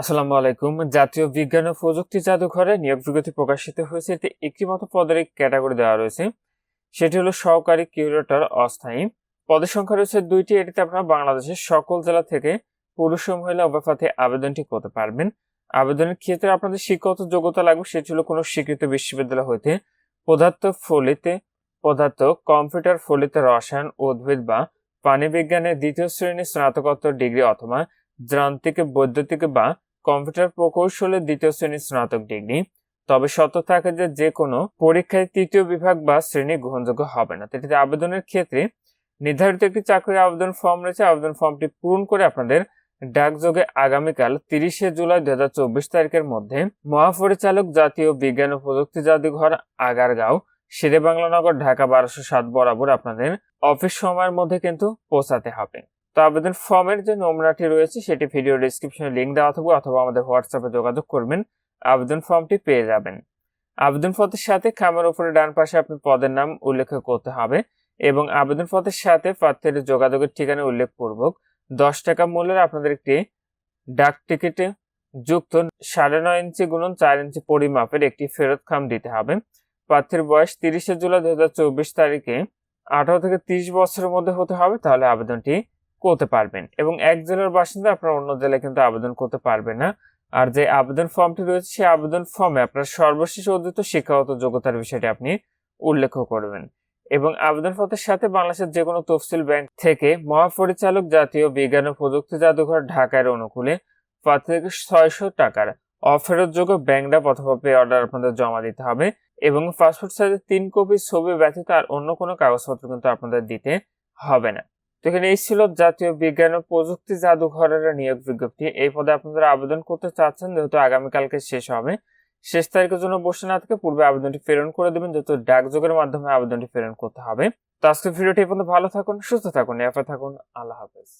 আসসালামু আলাইকুম। জাতীয় বিজ্ঞান ও প্রযুক্তি জাদুঘরে নিয়োগ বিজ্ঞপ্তি প্রকাশিত হয়েছে। এতে একটি মতো পদের ক্যাটাগরি দেওয়া রয়েছে। সেটি হলো সহকারী কিউরেটর অস্থায়ী। পদের সংখ্যা রয়েছে দুইটি। এটিতে আপনারা বাংলাদেশের সকল জেলা থেকে পুরুষ ও মহিলা উভয় আবেদনটি করতে পারবেন। আবেদনের ক্ষেত্রে আপনাদের শিক্ষাগত যোগ্যতা লাগবে, সেটি হলো কোনো স্বীকৃত বিশ্ববিদ্যালয় হইতে পদার্থ ফলিতে, পদার্থ কম্পিউটার ফলিতে রসায়ন, উদ্ভিদ বা প্রাণীবিজ্ঞানের দ্বিতীয় শ্রেণির স্নাতকোত্তর ডিগ্রি অথবা যান্ত্রিক, বৈদ্যুতিক বা কম্পিউটার প্রকৌশলের দ্বিতীয় শ্রেণির স্নাতক ডিগ্রি তবে শর্ত থাকে যে যে কোনো পরীক্ষায় তৃতীয় বিভাগ বা শ্রেণি গ্রহণযোগ্য হবে না। এটিতে আবেদনের ক্ষেত্রে নির্ধারিত একটি চাকরির আবেদন ফর্ম রয়েছে। আবেদন ফর্মটি পূরণ করে আপনাদের ডাকযোগে আগামীকাল তিরিশে জুলাই দুই হাজার চব্বিশ তারিখের মধ্যে মহাপরিচালক জাতীয় বিজ্ঞান ও প্রযুক্তি জাদুঘর আগারগাঁও শেরে বাংলানগর ঢাকা বারোশো সাত বরাবর আপনাদের অফিস সময়ের মধ্যে কিন্তু পৌঁছাতে হবে। তো আবেদন ফর্মের যে নমুনাটি রয়েছে, সেটি ভিডিও ডিসক্রিপশনে লিঙ্ক দেওয়া থাকবে অথবা আমাদের হোয়াটসঅ্যাপে যোগাযোগ করবেন। আবেদন ফর্মটি পেয়ে যাবেন। আবেদন পত্রের সাথে খামের উপরে ডান পাশে আপনি পদের নাম উল্লেখ করতে হবে এবং আবেদন পত্রের সাথে প্রার্থীর যোগাযোগের ঠিকানা উল্লেখ পূর্বক দশ টাকা মূল্যের আপনাদের একটি ডাক টিকিটে যুক্ত সাড়ে নয় ইঞ্চি গুণন চার ইঞ্চি পরিমাপের একটি ফেরত খাম দিতে হবে। প্রার্থীর বয়স তিরিশে জুলাই দু হাজার চব্বিশ তারিখে আঠারো থেকে তিরিশ বছরের মধ্যে হতে হবে, তাহলে আবেদনটি করতে পারবেন। এবং এক জেলার বাসিন্দা আপনার অন্য জেলায় কিন্তু আবেদন করতে পারবেন না। আর যে আবেদন ফর্মটি রয়েছে, সেই আবেদন ফর্মে আপনার সর্বশেষ অর্জিত শিক্ষাগত যোগ্যতার বিষয়টি আপনি উল্লেখ করবেন। এবং আবেদন পত্রের সাথে বাংলাদেশের যে কোনো তফসিল ব্যাংক থেকে মহাপরিচালক জাতীয় বিজ্ঞান ও প্রযুক্তি জাদুঘর ঢাকার অনুকূলে ছয়শো টাকার অফেরতযোগ্য ব্যাংক ড্রাফট অথবা পে অর্ডার আপনাদের জমা দিতে হবে। এবং পাসপোর্ট সাইজের তিন কপি ছবি ব্যতীত আর অন্য কোনো কাগজপত্র কিন্তু আপনাদের দিতে হবে না। তো এখানে এই ছিল জাতীয় বিজ্ঞান ও প্রযুক্তি জাদুঘরের নিয়োগ বিজ্ঞপ্তি। এই পদে আপনারা আবেদন করতে চাচ্ছেন, যেহেতু আগামীকালকে শেষ হবে। শেষ তারিখের জন্য বসে না থেকে পূর্বে আবেদনটি প্রেরণ করে দেবেন, যেহেতু ডাকযোগের মাধ্যমে আবেদনটি প্রেরণ করতে হবে। তো আজকে ভিডিওটি পর্যন্ত, ভালো থাকুন, সুস্থ থাকুন এফে থাকুন, আল্লাহ হাফেজ।